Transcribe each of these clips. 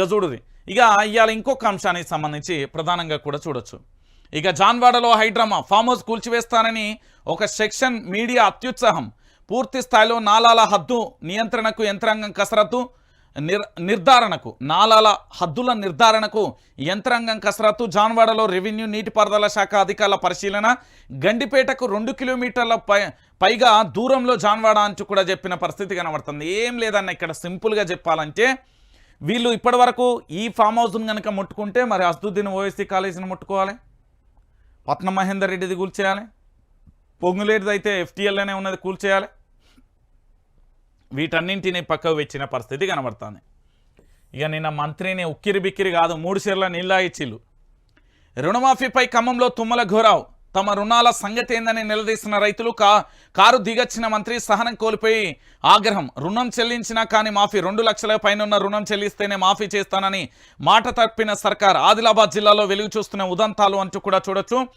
ఇక చూడుది ఇక ఇవాళ ఇంకొక అంశానికి సంబంధించి ప్రధానంగా కూడా చూడొచ్చు. ఇక జాన్వాడలో హైడ్రామా ఫామ్ హౌస్ కూల్చివేస్తానని ఒక సెక్షన్ మీడియా అత్యుత్సాహం. పూర్తి స్థాయిలో నాలాల హద్దు నియంత్రణకు యంత్రాంగం కసరత్తు నిర్ నిర్ధారణకు నాలాల హద్దుల నిర్ధారణకు యంత్రాంగం కసరత్తు జాన్వాడలో రెవెన్యూ నీటిపారుదల శాఖ అధికారుల పరిశీలన గండిపేటకు రెండు కిలోమీటర్ల పై పైగా దూరంలో జాన్వాడ అంచు కూడా చెప్పిన పరిస్థితి కనబడుతుంది. ఏం లేదన్న ఇక్కడ సింపుల్గా చెప్పాలంటే వీళ్ళు ఇప్పటివరకు ఈ ఫామ్ హౌస్ను కనుక ముట్టుకుంటే మరి అస్దుద్దీన్ ఓఎస్సీ కాలేజీని ముట్టుకోవాలి? పట్నం మహేందర్ రెడ్డిది కూల్చేయాలి? పొంగులేటిది అయితే ఎఫ్టీఎల్లోనే ఉన్నది కూల్చేయాలి? వీటన్నింటినీ పక్కకు వచ్చిన పరిస్థితి కనబడుతుంది. ఇక నిన్న మంత్రిని ఉక్కిరి బిక్కిరి కాదు మూడు షేర్ల నీళ్ళ ఇచ్చిళ్ళు. రుణమాఫీపై ఖమ్మంలో తుమ్మల ఘోరావు. తమ రుణాల సంగతి ఏందని నిలదీసిన రైతులు కా కారు దిగచ్చిన మంత్రి సహనం కోల్పోయి ఆగ్రహం. రుణం చెల్లించినా కానీ మాఫీ. రెండు లక్షల పైన రుణం చెల్లిస్తేనే మాఫీ చేస్తానని మాట తప్పిన సర్కార్. ఆదిలాబాద్ జిల్లాలో వెలుగు చూస్తున్న ఉదంతాలు అంటూ కూడా చూడొచ్చు.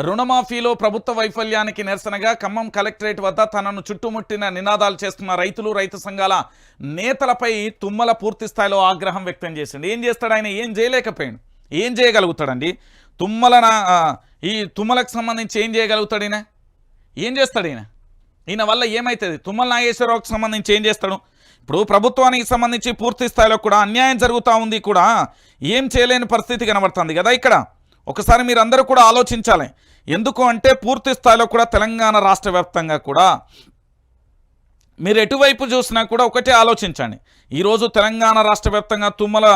రుణమాఫీలో ప్రభుత్వ వైఫల్యానికి నిరసనగా ఖమ్మం కలెక్టరేట్ వద్ద తనను చుట్టుముట్టిన నినాదాలు చేస్తున్న రైతులు రైతు సంఘాల నేతలపై తుమ్మల పూర్తి స్థాయిలో ఆగ్రహం వ్యక్తం చేసిండు ఏం చేస్తాడు ఆయన? ఏం చేయలేకపోయాడు. ఏం చేయగలుగుతాడండి? తుమ్మలన ఈ తుమ్మలకు సంబంధించి ఏం చేయగలుగుతాడు ఈయన? ఏం చేస్తాడు ఈయన? ఈయన వల్ల ఏమవుతుంది తుమ్మల నాగేశ్వరరావుకి సంబంధించి ఏం చేస్తాడు? ఇప్పుడు ప్రభుత్వానికి సంబంధించి పూర్తి స్థాయిలో కూడా అన్యాయం జరుగుతూ ఉంది కూడా ఏం చేయలేని పరిస్థితి కనబడుతుంది కదా ఇక్కడ. ఒకసారి మీరందరూ కూడా ఆలోచించాలి. ఎందుకు అంటే పూర్తి స్థాయిలో కూడా తెలంగాణ రాష్ట్ర వ్యాప్తంగా కూడా మీరు ఎటువైపు చూసినా కూడా ఒకటే ఆలోచించండి. ఈరోజు తెలంగాణ రాష్ట్ర వ్యాప్తంగా తుమ్మల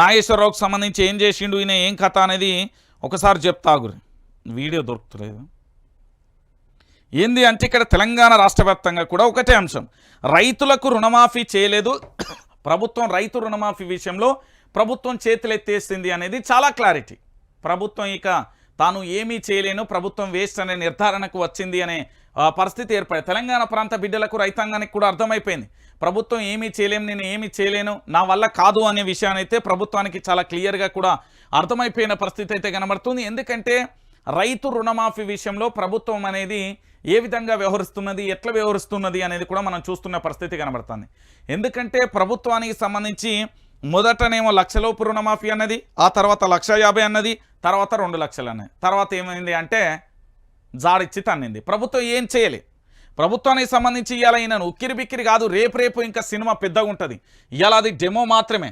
నాగేశ్వరరావుకి సంబంధించి ఏం చేసిండు ఈయన ఏం కథ అనేది ఒకసారి చెప్తా గురి వీడియో దొరుకుతలేదు. ఏంది అంటే ఇక్కడ తెలంగాణ రాష్ట్ర వ్యాప్తంగా కూడా ఒకటే అంశం. రైతులకు రుణమాఫీ చేయలేదు. ప్రభుత్వం రైతు రుణమాఫీ విషయంలో ప్రభుత్వం చేతులెత్తేసింది అనేది చాలా క్లారిటీ. ప్రభుత్వం ఇక తాను ఏమీ చేయలేను ప్రభుత్వం వేస్ట్ అనే నిర్ధారణకు వచ్చింది అనే పరిస్థితి ఏర్పడింది తెలంగాణ ప్రాంత బిడ్డలకు రైతాంగానికి కూడా అర్థమైపోయింది. ప్రభుత్వం ఏమీ చేయలేము నేను ఏమీ చేయలేను నా వల్ల కాదు అనే విషయాన్ని అయితే ప్రభుత్వానికి చాలా క్లియర్గా కూడా అర్థమైపోయిన పరిస్థితి అయితే కనబడుతుంది. ఎందుకంటే రైతు రుణమాఫీ విషయంలో ప్రభుత్వం అనేది ఏ విధంగా వ్యవహరిస్తున్నది ఎట్లా వ్యవహరిస్తున్నది అనేది కూడా మనం చూస్తున్న పరిస్థితి కనబడుతుంది. ఎందుకంటే ప్రభుత్వానికి సంబంధించి మొదటనేమో లక్షలోపు రుణమాఫీ అన్నది ఆ తర్వాత లక్ష యాభై అన్నది తర్వాత రెండు లక్షలు అన్నది. తర్వాత ఏమైంది అంటే జాడిచ్చి తన్నింది ప్రభుత్వం ఏం చేయలే. ప్రభుత్వానికి సంబంధించి ఇవాళ ఈయనను ఉక్కిరి బిక్కిరి కాదు రేపు రేపు ఇంకా సినిమా పెద్దగా ఉంటుంది ఇవాళ అది డెమో మాత్రమే.